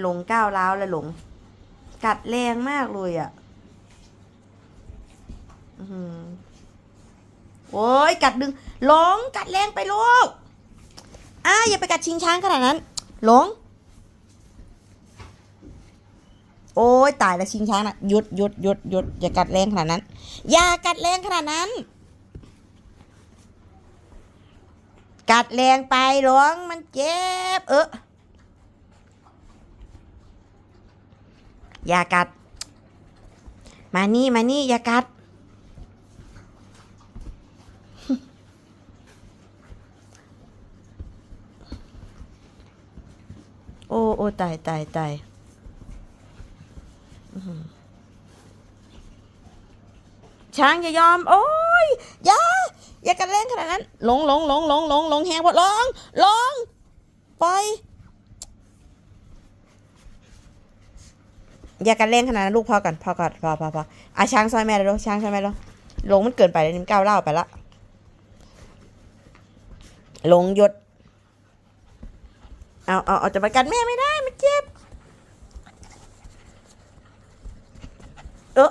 หลงก้าวร้าวแล้วหลง กัดแรงมากเลยอะ่ะอือหือโอ้ยกัดดึงหลงกัดแรงไปลูกอ้าอย่าไปกัดชิงช้างขนาดนั้นหลง โอ้ยตายแล้วชิงช้างนะหยุดหยุดหยุดหยุดอย่ากัดแรงขนาดนั้น อย่ากัดแรงขนาดนั้น กัดแรงไปหลงมันเจ็บ เออ อย่ากัด มานี่มานี่อย่ากัด โอ้โอ้ตายตายตายช้างอย่ายอม โอ้ยอย่าอย่ากันเล่นขนาดนั้นหลงหลงหลงหลงหลงหลงแหงหมดหลงหลงปล่อย อย่ากันเล่นขนาดนั้นลูกพอก่อนพอก่อนพอพอพออะช้างซอยแม่เลยลูกช้างซอยแม่เลยหลงมันเกินไปเลยนิ้มก้าวเล่าไปละหลงหยุดเอาเอาเอาจะไปกันแม่ไม่ได้มันเจ็บเออ